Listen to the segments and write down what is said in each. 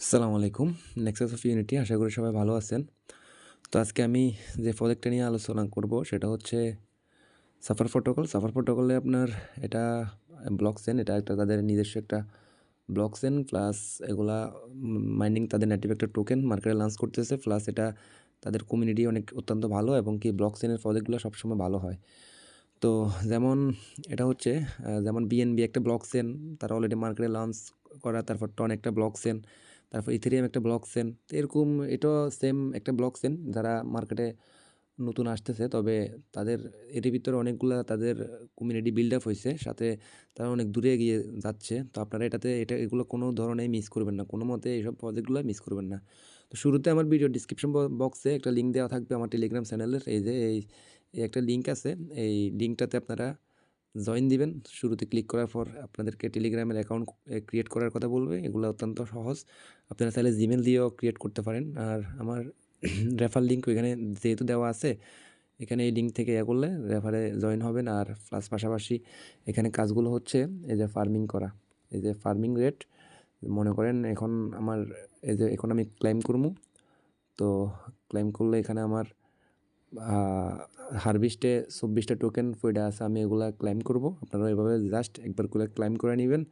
আসসালামু আলাইকুম। Nexus of unity আশা করি সবাই ভালো আছেন। তো আজকে আমি যে প্রজেক্টটা নিয়ে আলোচনা করব, সেটা হচ্ছে সাফার প্রোটোকল সাফার প্রোটোকলে আপনার এটা ব্লক চেন এটা একটা তাদের নিজস্ব একটা ব্লক চেন প্লাস এগুলা মাইনিং তাদের নেটিভ একটা টোকেন মার্কেটে লঞ্চ করতেছে প্লাস এটা তাদের কমিউনিটি অনেক অত্যন্ত ভালো এবং কি ব্লক চেনের প্রজেক্টগুলো সবসময় ভালো হয়। তো যেমন এটা হচ্ছে যেমন বিএনবি একটা ব্লক চেন তারা অলরেডি মার্কেটে লঞ্চ করা, তারপর টন একটা ব্লক চেন তারপর ইথেরিয়াম একটা ব্লক সেন এরকম এটাও সেম একটা ব্লক সেন যারা মার্কেটে নতুন আসতেছে। তবে তাদের এটির ভিতরে অনেকগুলা তাদের কমিউনিটি বিল্ড আপ হয়েছে। সাথে তারা অনেক দূরে এগিয়ে যাচ্ছে। তো আপনারা এটাতে, এটা, এগুলো কোনো ধরনের মিস করবেন না। কোনো মতে এইসব প্রজেক্টগুলো মিস করবেন না। তো শুরুতে আমার ভিডিও ডিসক্রিপশন বক্সে একটা লিঙ্ক দেওয়া থাকবে আমার টেলিগ্রাম চ্যানেলের এই যে, এই একটা লিঙ্ক আছে। এই লিঙ্কটাতে আপনারা জয়েন দিবেন। শুরুতে ক্লিক করার পর আপনাদেরকে টেলিগ্রামের অ্যাকাউন্ট ক্রিয়েট করার কথা বলবে। এগুলো অত্যন্ত সহজ। আপনারা চাইলে জিমেল দিয়েও ক্রিয়েট করতে পারেন। আর আমার রেফার লিঙ্ক ওইখানে যেহেতু দেওয়া আছে, এখানে এই লিঙ্ক থেকে ইয়ে করলে রেফারে জয়েন হবেন। আর প্লাস পাশাপাশি এখানে কাজগুলো হচ্ছে এই যে ফার্মিং করা। এই যে ফার্মিং রেট মনে করেন এখন আমার, এই যে এখন আমি ক্লাইম করব। তো ক্লাইম করলে এখানে আমার হারভেস্টে চব্বিশটা টোকেন ফইডা আছে, আমি এগুলা ক্লাইম করব। আপনারা এভাবে জাস্ট একবার করে ক্লাইম করে নেবেন।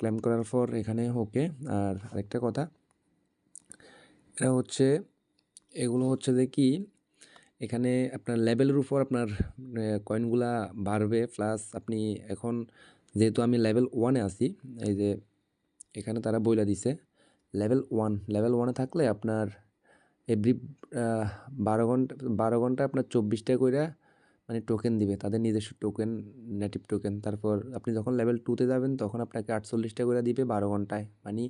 ক্লাইম করার পর এখানে ওকে আর আরেকটা কথা, এটা হচ্ছে, এগুলো হচ্ছে যে কি, এখানে আপনার লেভেলের উপর আপনার কয়েনগুলা বাড়বে প্লাস আপনি এখন যেহেতু আমি লেভেল ওয়ানে আছি, এই যে এখানে তারা বইলা দিছে লেভেল ওয়ান লেভেল ওয়ানে থাকলে আপনার এভরি বারো ঘণ্টা বারো ঘণ্টা আপনার চব্বিশটা করে মানে টোকেন দিবে, তাদের নিজস্ব টোকেন নেটিভ টোকেন তারপর আপনি যখন লেভেল টুতে যাবেন, তখন আপনাকে আটচল্লিশটা করে দিবে বারো ঘন্টায়। মানে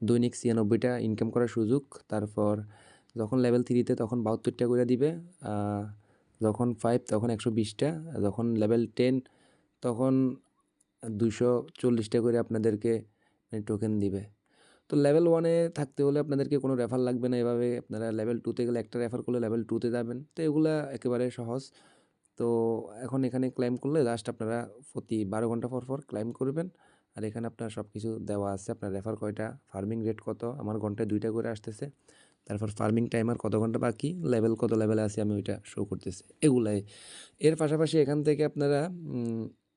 দৈনিক ছিয়ানব্বইটা ইনকাম করার সুযোগ। তারপর যখন লেভেল থ্রিতে তখন বাহাত্তরটা করে দিবে। যখন ফাইভ তখন একশো বিশটা। যখন লেভেল টেন তখন দুশো চল্লিশটা করে আপনাদেরকে টোকেন দিবে। তো লেভেল ওয়ানে থাকতে হলে আপনাদেরকে কোনো রেফার লাগবে না এভাবে। আপনারা লেভেল টুতে গেলে একটা রেফার করলে লেভেল টুতে যাবেন। তো এগুলা একেবারে সহজ। তো এখন এখানে ক্লাইম করলে লাস্ট আপনারা প্রতি বারো ঘণ্টা পর পর ক্লাইম করবেন। আর এখানে আপনার সব কিছু দেওয়া আছে। আপনার রেফার কয়টা ফার্মিং রেট কত? আমার ঘন্টায় দুইটা করে আসতেছে। তারপর ফার্মিং টাইমার কত ঘণ্টা বাকি? লেভেল কত লেভেলে আছে আমি ওইটা শো করতেছি। এগুলাই। এর পাশাপাশি এখান থেকে আপনারা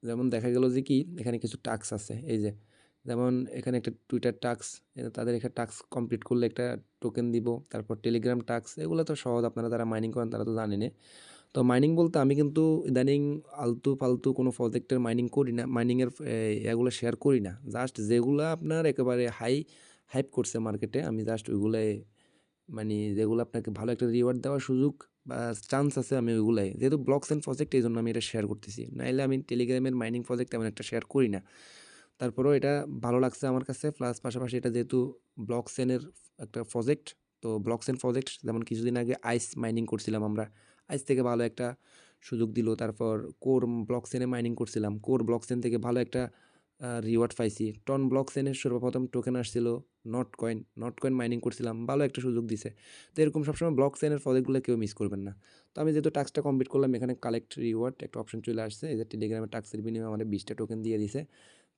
যেমন দেখা গেল যে কি, এখানে কিছু টাক্স আছে। এই যে যেমন এখানে একটা টুইটার টাক্স তাদের এখানে টাক্স কমপ্লিট করলে একটা টোকেন দিব, তারপর টেলিগ্রাম টাক্স এগুলো তো সহজ, আপনারা যারা মাইনিং করেন তারা তো জানেনই তো মাইনিং বলতে আমি কিন্তু ইদানিং আলতু ফালতু কোনো প্রজেক্টের মাইনিং করি না মাইনিংয়ের এগুলো শেয়ার করি না। জাস্ট যেগুলো আপনার একেবারে হাই হাইপ করছে মার্কেটে আমি জাস্ট ওইগুলাই মানে যেগুলো আপনাকে ভালো একটা রিওয়ার্ড দেওয়ার সুযোগ বা চান্স আছে, আমি ওইগুলাই। যেহেতু ব্লকস অ্যান্ড প্রজেক্ট এই জন্য আমি এটা শেয়ার করতেছি। নাইলে আমি টেলিগ্রামের মাইনিং প্রজেক্ট তেমন একটা শেয়ার করি না। তারপরেও এটা ভালো লাগছে আমার কাছে। প্লাস পাশাপাশি এটা যেহেতু ব্লক সেনের একটা প্রজেক্ট তো ব্লক সেন প্রজেক্ট যেমন কিছুদিন আগে আইস মাইনিং করছিলাম আমরা। আইস থেকে ভালো একটা সুযোগ দিল। তারপর কোর ব্লক সেনে মাইনিং করছিলাম। কোর ব্লক সেন থেকে ভালো একটা রিওয়ার্ড পাইছি। টন ব্লক সেনের সর্বপ্রথম টোকেন আসছিল not coin not coin mining করছিলাম। ভালো একটা সুযোগ দিছে। তো এরকম সবসময় ব্লক সেনের প্রজেক্টগুলো কেউ মিস করবেন না। তো আমি যেহেতু টাস্কটা কমপ্লিট করলাম, এখানে কালেক্ট রিওয়ার্ড একটা অপশন চলে আসছে। এই যে টেলিগ্রামের টাস্কের বিনিময়ে আমাদের বিশটা টোকেন দিয়ে দিছে।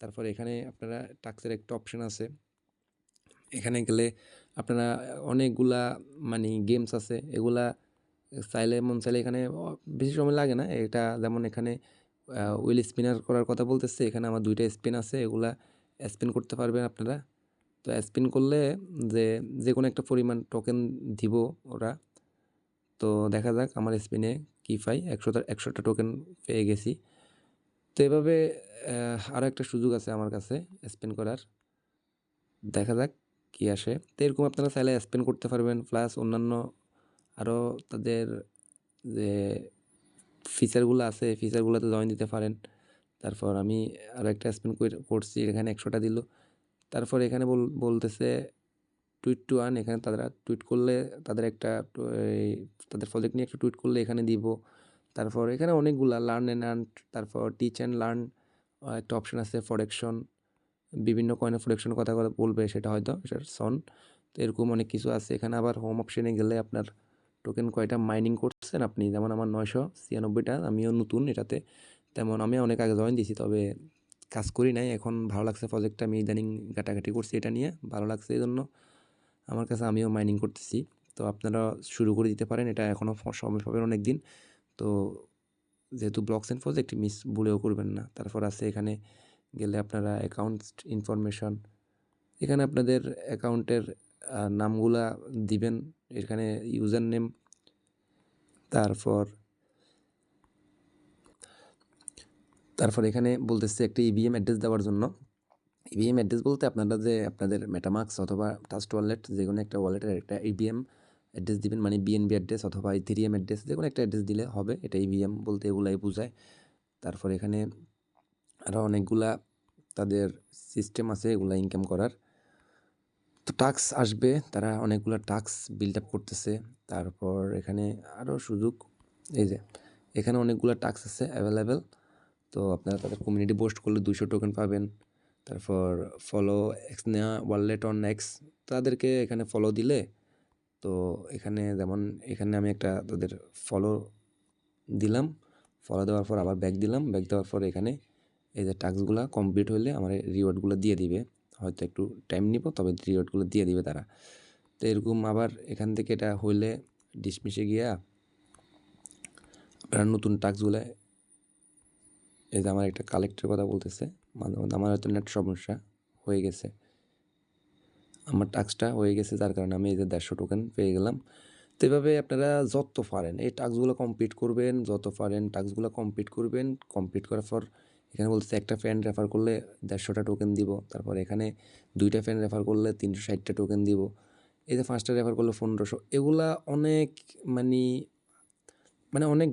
তারপর এখানে আপনারা টাক্সের একটা অপশান আছে। এখানে গেলে আপনারা অনেকগুলা মানে গেমস আছে, এগুলা চাইলে মন চাইলে এখানে বেশি সময় লাগে না। এটা যেমন এখানে উইল স্পিনার করার কথা বলতেছে, এখানে আমার দুইটা স্পিন আছে, এগুলা স্পিন করতে পারবেন আপনারা। তো স্পিন করলে যে যে কোনো একটা পরিমাণ টোকেন দিব ওরা। তো দেখা যাক আমার স্পিনে কী পাই একশোটা একশোটা টোকেন পেয়ে গেছি। তো এভাবে আরও একটা সুযোগ আছে আমার কাছে স্পেন করার। দেখা যাক কী আসে। তো এরকম আপনারা চাইলে স্পেন করতে পারবেন প্লাস অন্যান্য আরও তাদের যে ফিচারগুলো আছে ফিচারগুলোতে জয়েন দিতে পারেন। তারপর আমি আরও একটা স্পেন করছি, এখানে একশোটা দিল। তারপর এখানে বল- বলতেছে টুইট টু আর্ন এখানে তারা টুইট করলে তাদের একটা তাদের প্রজেক্ট নিয়ে একটা টুইট করলে এখানে দিব। তারপর এখানে অনেকগুলা লার্ন অ্যান্ড আর্ন তারপর টিচ অ্যান্ড লার্ন একটা অপশান আছে ফরেকশন বিভিন্ন কয়েনের ফরেকশনের কথা কথা বলবে সেটা হয়তো, সেটা সন তো এরকম অনেক কিছু আছে। এখানে আবার হোম অপশানে গেলে আপনার টোকেন কয়টা মাইনিং করছেন আপনি? যেমন আমার নয়শো ছিয়ানব্বইটা, আমিও নতুন এটাতে, তেমন আমি অনেক আগে জয়েন দিয়েছি, তবে কাজ করি নাই। এখন ভালো লাগছে প্রজেক্টটা আমি ইদানিং ঘাটাঘাটি করছি এটা নিয়ে, ভালো লাগছে এই জন্য আমার কাছে আমিও মাইনিং করতেছি। তো আপনারা শুরু করে দিতে পারেন, এটা এখনও সময় পাবেন অনেক দিন তো যেহেতু ব্লকস এন্ড প্রজেক্ট মিস ভুলেও করবেন না। তারপর আছে এখানে গেলে আপনারা অ্যাকাউন্ট ইনফরমেশন এখানে আপনাদের অ্যাকাউন্টের নামগুলা দিবেন, এখানে ইউজার নেম তারপর তারপর এখানে বলতেছে একটা ইভিএম অ্যাড্রেস দেওয়ার জন্য। ইভিএম অ্যাড্রেস বলতে আপনারা যে আপনাদের মেটামাক্স অথবা টাস্ট ওয়ালেট যে কোনো একটা ওয়ালেটের একটা ইভিএম অ্যাড্রেস দিবেন মানে বিএনবি অ্যাড্রেস অথবা ইথেরিয়াম অ্যাড্রেস যে কোনো একটা অ্যাড্রেস দিলে হবে। এটা ইভিএম বলতে এগুলাই বোঝায়। তারপর এখানে আরও অনেকগুলা তাদের সিস্টেম আছে এগুলা ইনকাম করার। তো টাক্স আসবে, তারা অনেকগুলো টাক্স বিল্ড আপ করতেছে। তারপর এখানে আরও সুযোগ, এই যে, এখানে অনেকগুলো টাক্স আছে অ্যাভেলেবেল তো আপনারা তাদের কমিউনিটি পোস্ট করলে দুশো টোকেন পাবেন। তারপর ফলো এক্স নেওয়া ওয়ালেট অন এক্স তাদেরকে এখানে ফলো দিলে তো এখানে যেমন, এখানে আমি একটা তাদের ফলো দিলাম। ফলো দেওয়ার পর আবার ব্যাক দিলাম। ব্যাক দেওয়ার পর এখানে এই যে টাস্কগুলো কমপ্লিট হলে আমার রিওয়ার্ডগুলো দিয়ে দিবে। হয়তো একটু টাইম নিব, তবে রিওয়ার্ডগুলো দিয়ে দিবে তারা। তো এরকম আবার এখান থেকে এটা হইলে ডিসমিসে গিয়া আপনারা নতুন টাস্কগুলো এই যে আমার একটা কালেক্টের কথা বলতেছে। মাঝে মধ্যে আমার হয়তো নেট সমস্যা হয়ে গেছে। আমার টাস্কটা হয়ে গেছে, যার কারণে আমি এই যে দেড়শো টোকেন পেয়ে গেলাম। তো এভাবে আপনারা যত পারেন, এই টাস্কগুলো কমপ্লিট করবেন, যত পারেন টাস্কগুলো কমপ্লিট করবেন। কমপ্লিট করার পর এখানে বলছে একটা ফ্যান রেফার করলে দেড়শোটা টোকেন দিব, তারপর এখানে দুইটা ফ্যান রেফার করলে তিনশো ষাটটা টোকেন দিব। এই যে পাঁচটা রেফার করলে পনেরোশো, এগুলা অনেক মানে মানে অনেক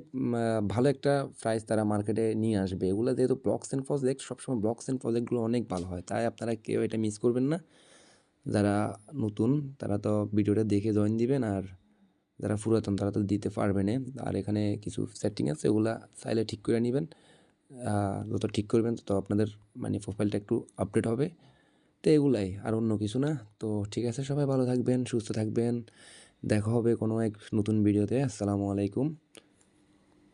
ভালো একটা প্রাইস তারা মার্কেটে নিয়ে আসবে। এগুলো যেহেতু ব্লকস অ্যান্ড প্রজেক্ট সবসময় ব্লকস অ্যান্ড প্রজেক্টগুলো অনেক ভালো হয়, তাই আপনারা কেউ এটা মিস করবেন না। যারা নতুন, তারা তো ভিডিওটা দেখে জয়েন দিবেন আর যারা পুরাতন, তারা তো দিতে পারবে না আর এখানে কিছু সেটিং আছে, ওগুলা চাইলে ঠিক করে নেবেন। যত ঠিক করবেন, তত আপনাদের মানে প্রোফাইলটা একটু আপডেট হবে। তো এগুলাই, আর অন্য কিছু না। তো ঠিক আছে, সবাই ভালো থাকবেন, সুস্থ থাকবেন। দেখা হবে কোনো এক নতুন ভিডিওতে আসসালামু আলাইকুম।